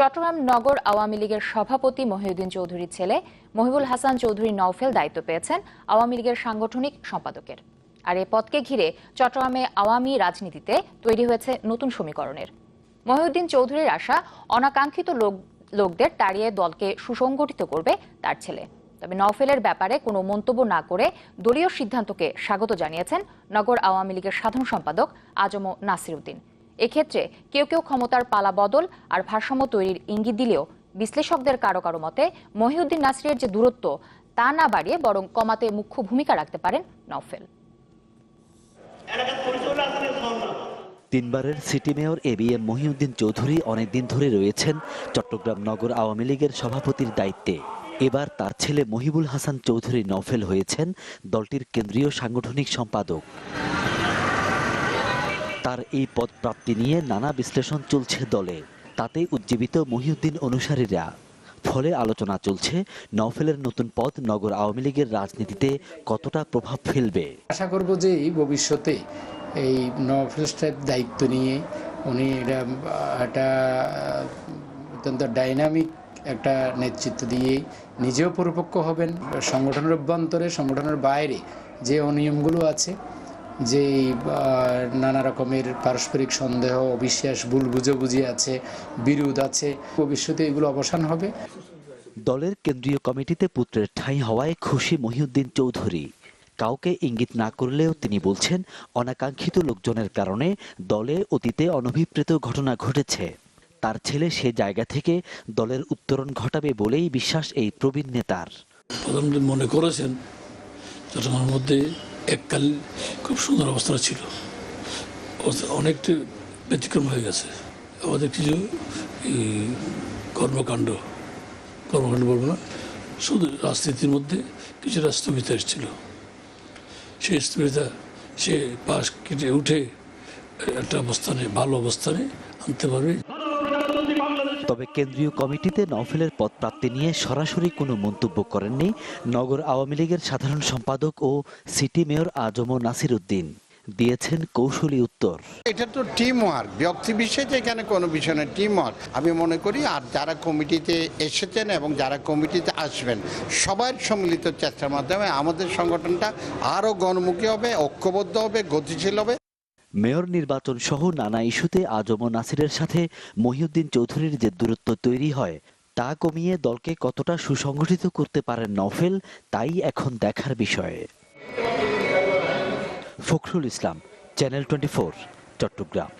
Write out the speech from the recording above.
চট্টগ্রাম নগর আওয়ামী লীগের সভাপতি মহিউদ্দিন চৌধুরীর ছেলে মহিবুল হাসান চৌধুরী নওফেল দায়িত্ব পেয়েছেন আওয়ামী লীগের সাংগঠনিক সম্পাদকের। আর এ পদকে ঘিরে চট্টগ্রামে আওয়ামী রাজনীতিতে তৈরি হয়েছে নতুন সমীকরণের। মহিউদ্দিন চৌধুরীর আশা, অনাকাঙ্ক্ষিত লোক লোকদের তাড়িয়ে দলকে সুসংগঠিত করবে তার ছেলে। তবে নওফেলের ব্যাপারে কোনো মন্তব্য না করে দলীয় সিদ্ধান্তকে স্বাগত জানিয়েছেন নগর আওয়ামী লীগের সাধারণ সম্পাদক আজম নাসির উদ্দিন এক্ষেত্রে কেউ কেউ ক্ষমতার পালা বদল আর ভারসাম্য তৈরির ইঙ্গিত দিলেও বিশ্লেষকদের কারও কারও মতে মহিউদ্দিন নাসিরের যে দূরত্ব, তা না বাড়িয়ে বরং কমাতে মুখ্য ভূমিকা রাখতে পারেন নওফেল। তিনবারের city mayor A B M Mohiuddin Chowdhury অনেকদিন ধরে রয়েছেন চট্টগ্রাম নগর আওয়ামী লীগের সভাপতির দায়িত্বে। এবার তার ছেলে মহিবুল হাসান চৌধুরী নফেল হয়েছেন দলটির কেন্দ্রীয় সাংগঠনিক সম্পাদক। তার এই পদ প্রাপ্তি নিয়ে নানা বিশ্লেষণ চলছে দলে। তাতে উজ্জীবিত মহিউদ্দিন অনুসারীরা। ফলে আলোচনা চলছে নওফেলের নতুন পদ নগর আওয়ামী লীগের রাজনীতিতে কতটা প্রভাব ফেলবে। আশা করব যে এই ভবিষ্যতে এই স্টাইপ দায়িত্ব নিয়ে উনি এটা, একটা, অত্যন্ত ডাইনামিক একটা নেতৃত্ব দিয়ে নিজেও পরিপক্ক হবেন। সংগঠনের অভ্যন্তরে, সংগঠনের বাইরে যে অনিয়মগুলো আছে যে নানা রকমের পারস্পরিক সন্দেহ অবিশ্বাস ভুল বুঝাবুঝি আছে বিরোধ আছে ভবিষ্যতে এগুলো অবসান হবে। দলের কেন্দ্রীয় কমিটিতে পুত্রের ঠাঁই হওয়ায় খুশি মহিউদ্দিন চৌধুরী। কাউকে ইঙ্গিত না করলেও তিনি বলছেন অনাকাঙ্ক্ষিত লোকজনের কারণে দলে অতীতে অনভিপ্রেত ঘটনা ঘটেছে। তার ছেলে সে জায়গা থেকে দলের উত্তরণ ঘটাবে বলেই বিশ্বাস এই প্রবীণ নেতার। প্রধানমন্ত্রী মনে করেছেন চট্টগ্রামের মধ্যে এককাল খুব সুন্দর অবস্থা ছিল। অনেকটা ব্যতিক্রম হয়ে গেছে। আমাদের কিছু কর্মকাণ্ড কর্মকাণ্ড বলব না, শুধু রাজনীতির মধ্যে কিছুটা স্থবিরতা এসেছিল। সেই স্থবিরতা, সে পাশ কেটে উঠে একটা অবস্থানে, ভালো অবস্থানে আনতে পারবে। তবে কেন্দ্রীয় কমিটিতে নওফেলের পদপ্রাপ্তি নিয়ে সরাসরি কোনো মন্তব্য করেননি নগর আওয়ামী লীগের সাধারণ সম্পাদক ও সিটি মেয়র আজম নাসির উদ্দিন। দিয়েছেন কৌশলী উত্তর। এটা তো টিম ওয়ার্ক ব্যক্তি বিশেষে এখানে কোনো বিষয় না টিম ওয়ার্ক আমি মনে করি আর যারা কমিটিতে এসেছেন এবং যারা কমিটিতে আসবেন, সবার সম্মিলিত চেষ্টার মাধ্যমে আমাদের সংগঠনটা আরও গণমুখী হবে, ঐক্যবদ্ধ হবে, গতিশীল হবে। মেয়র নির্বাচন সহ নানা ইস্যুতে আজম নাসিরের সাথে মহিউদ্দিন চৌধুরীর যে দূরত্ব তৈরি হয়, তা কমিয়ে দলকে কতটা সুসংগঠিত করতে পারেন নফেল তাই এখন দেখার বিষয়ে। Fakhrul Islam, channel twenty Chattogram.